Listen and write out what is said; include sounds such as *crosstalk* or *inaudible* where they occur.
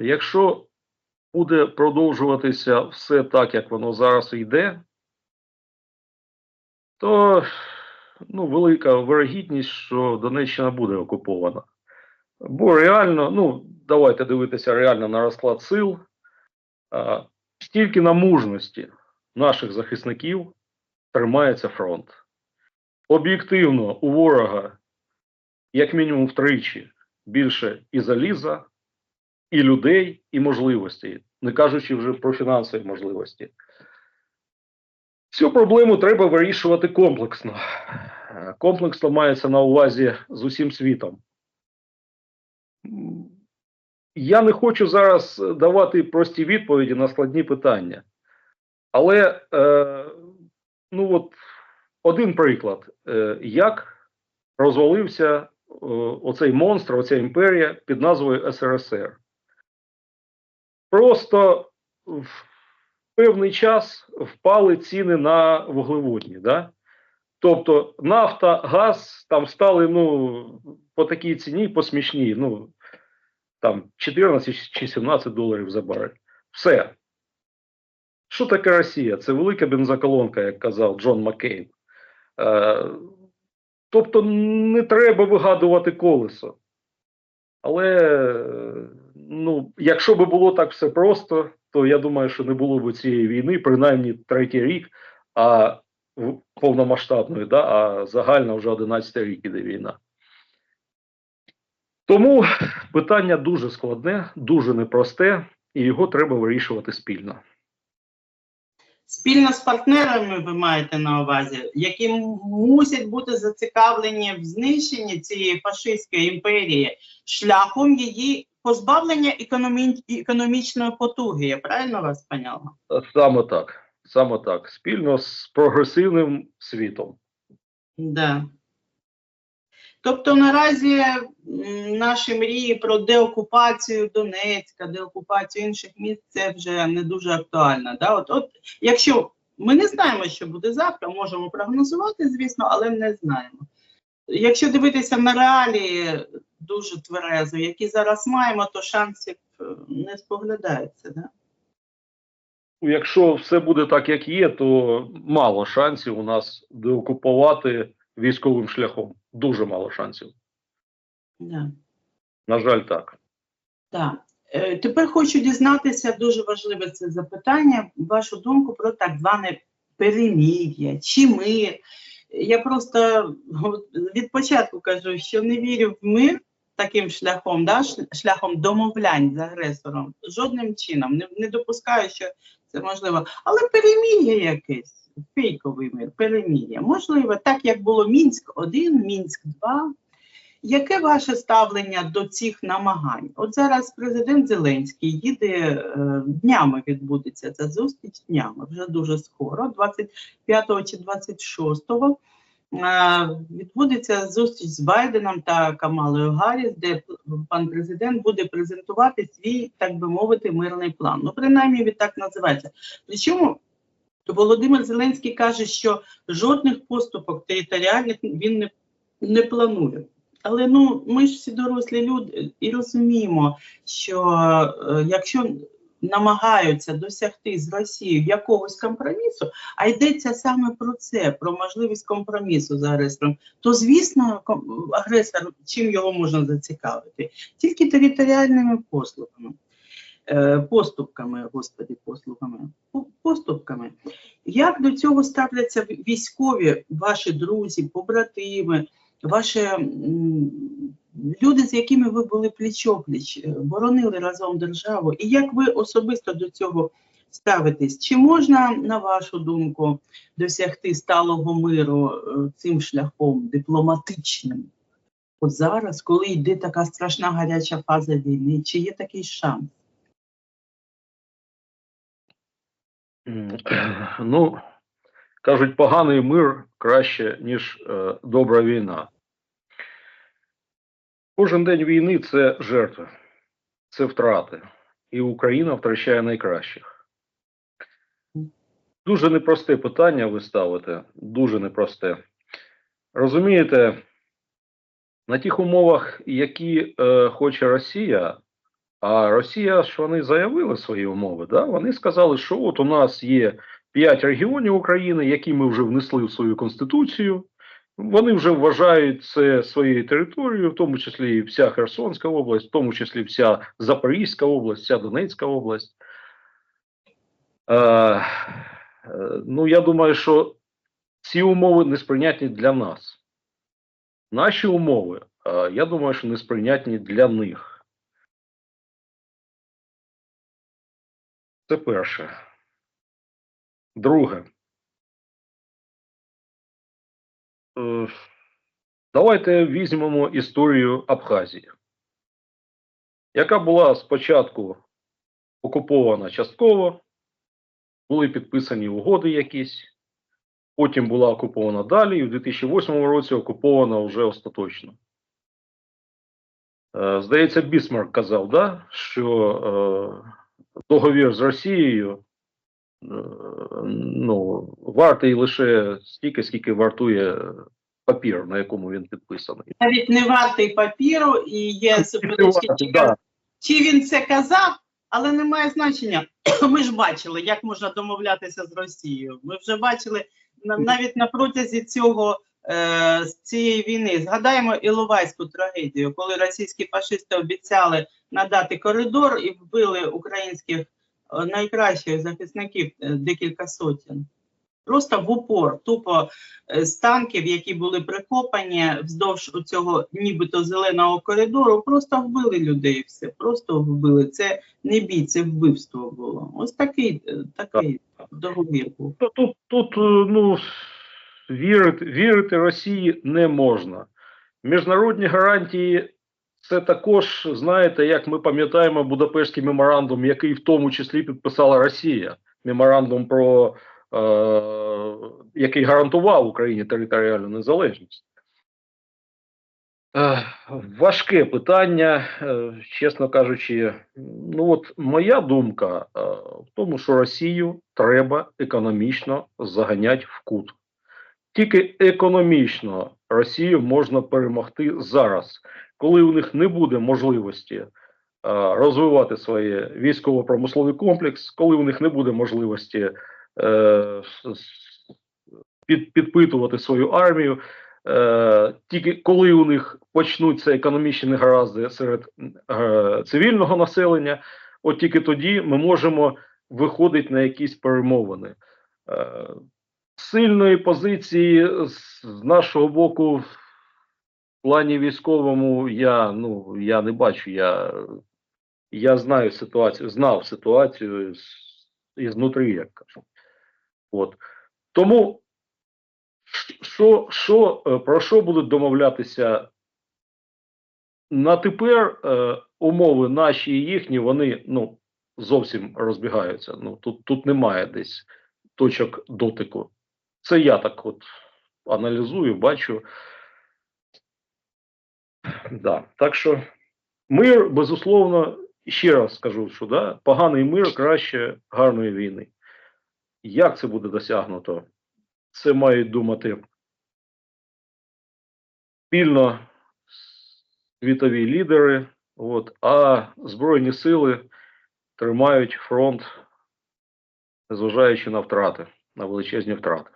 якщо буде продовжуватися все так, як воно зараз йде, то ну, велика вирогідність, що Донеччина буде окупована. Бо реально, ну, давайте дивитися реально на розклад сил, а, тільки на мужності наших захисників тримається фронт. Об'єктивно, у ворога, як мінімум втричі, більше і заліза, і людей, і можливостей, не кажучи вже про фінансові можливості. Цю проблему треба вирішувати комплексно. Комплексно мається на увазі з усім світом. Я не хочу зараз давати прості відповіді на складні питання. Але е, ну от один приклад, е, як розвалився е, оцей монстр, оця імперія під назвою СРСР. Просто в певний час впали ціни на вуглеводні. Да? Тобто нафта, газ там стали ну, по такій ціні, по смішній, ну там 14 чи 17 доларів за барель. Все. Що таке Росія? Це велика бензоколонка, як казав Джон Маккейн. Е, тобто не треба вигадувати колесо. Але ну, якщо би було так все просто, то я думаю, що не було б цієї війни, принаймні третій рік, а повномасштабної, да, а загальна вже 11 рік іде війна. Тому питання дуже складне, дуже непросте, і його треба вирішувати спільно. Спільно з партнерами ви маєте на увазі, які мусять бути зацікавлені в знищенні цієї фашистської імперії шляхом її позбавлення економі... економічної потуги. Я правильно вас поняла? Саме так. Саме так. Спільно з прогресивним світом. Да. Тобто наразі наші мрії про деокупацію Донецька, деокупацію інших міст це вже не дуже актуально. Да? От, от, якщо ми не знаємо, що буде завтра, можемо прогнозувати, звісно, але не знаємо. Якщо дивитися на реалії дуже тверезо, які зараз маємо, то шансів е, не споглядається. Да? Якщо все буде так, як є, то мало шансів у нас деокупувати військовим шляхом. Дуже мало шансів. Да. На жаль, так. Так. Е, Тепер хочу дізнатися дуже важливе це запитання, вашу думку про так зване перемір'я чи мир. Я просто від початку кажу, що не вірю в мир таким шляхом, да, шляхом домовлянь з агресором. Жодним чином. Не, не допускаю, що це можливо. Але перемір'я якесь, фейковий мир, перемір'я. Можливо, так як було Мінськ 1, Мінськ 2. Яке ваше ставлення до цих намагань? От зараз президент Зеленський їде е, днями відбудеться ця зустріч днями, вже дуже скоро, 25 чи 26 е, відбудеться зустріч з Байденом та Камалою Гарріс, де пан президент буде презентувати свій, так би мовити, мирний план. Ну, принаймні він так називається. Причому Володимир Зеленський каже, що жодних поступок територіальних він не, не планує. Але ну ми ж всі дорослі люди і розуміємо, що е, якщо намагаються досягти з Росією якогось компромісу, а йдеться саме про це, про можливість компромісу з агресором, то звісно, агресор чим його можна зацікавити? Тільки територіальними послугами. Е, Поступками, господи, послугами, поступками. Як до цього ставляться військові, ваші друзі, побратими, ваші люди, з якими ви були пліч-опліч, е, боронили разом державу, і як ви особисто до цього ставитесь? Чи можна, на вашу думку, досягти сталого миру е, цим шляхом дипломатичним? От зараз, коли йде така страшна гаряча фаза війни, чи є такий шанс? Ну, кажуть, поганий мир краще, ніж е, добра війна. Кожен день війни це жертви, це втрати. І Україна втрачає найкращих. Дуже непросте питання ви ставите. Дуже непросте. Розумієте, на тих умовах, які е, хоче Росія, А Росія ж вони заявили свої умови. Да? Вони сказали, що от у нас є п'ять регіонів України, які ми вже внесли в свою конституцію. Вони вже вважають це своєю територією, в тому числі і вся Херсонська область, в тому числі вся Запорізька область, вся Донецька область. Е, е, ну, я думаю, що ці умови несприйнятні для нас. Наші умови, е, я думаю, що несприйнятні для них. Це перше. Друге. Давайте візьмемо історію Абхазії, яка була спочатку окупована частково, були підписані угоди якісь, потім була окупована далі, і в 2008 році окупована вже остаточно. Е, Здається, Бісмарк казав, да, що е, договір з Росією е, ну, вартий лише стільки, скільки вартує папір, на якому він підписаний. Навіть не вартий папіру і є суперечки, чи, Да. чи він це казав, але не має значення. *clears throat* Ми ж бачили, як можна домовлятися з Росією. Ми вже бачили навіть на протязі цього е, з цієї війни. Згадаємо Іловайську трагедію, коли російські фашисти обіцяли надати коридор і вбили українських е, найкращих захисників е, декілька сотень. Просто в упор, тупо е, з танків, які були прикопані вздовж цього нібито зеленого коридору, просто вбили людей. Все, просто вбили. Це не бій, це вбивство було. Ось такий, е, такий договір був. Тут, тут ну, вірити, вірити Росії не можна. Міжнародні гарантії це також, знаєте, як ми пам'ятаємо Будапештський меморандум, який в тому числі підписала Росія. Меморандум про е, який гарантував Україні територіальну незалежність. Е, важке питання, е, чесно кажучи. Ну от моя думка е, в тому, що Росію треба економічно заганяти в кут. Тільки економічно Росію можна перемогти зараз, коли у них не буде можливості е, розвивати своє військово-промисловий комплекс, коли у них не буде можливості е, підпитувати свою армію. Е, тільки коли у них почнуться економічні негаразди серед цивільного населення, от тільки тоді ми можемо виходити на якісь перемовини. Сильної позиції з нашого боку плані військовому я, ну, я не бачу. Я, я знаю ситуацію, знав ситуацію з, ізнутрі, як кажуть. От. Тому що, що, е, про що будуть домовлятися на тепер е, умови наші і їхні, вони ну, зовсім розбігаються. Ну, тут, тут немає десь точок дотику. Це я так от аналізую, бачу. Да. Так що мир, безусловно, ще раз скажу, що да, поганий мир краще гарної війни. Як це буде досягнуто? Це мають думати спільно світові лідери, от, а Збройні сили тримають фронт, незважаючи на втрати, на величезні втрати.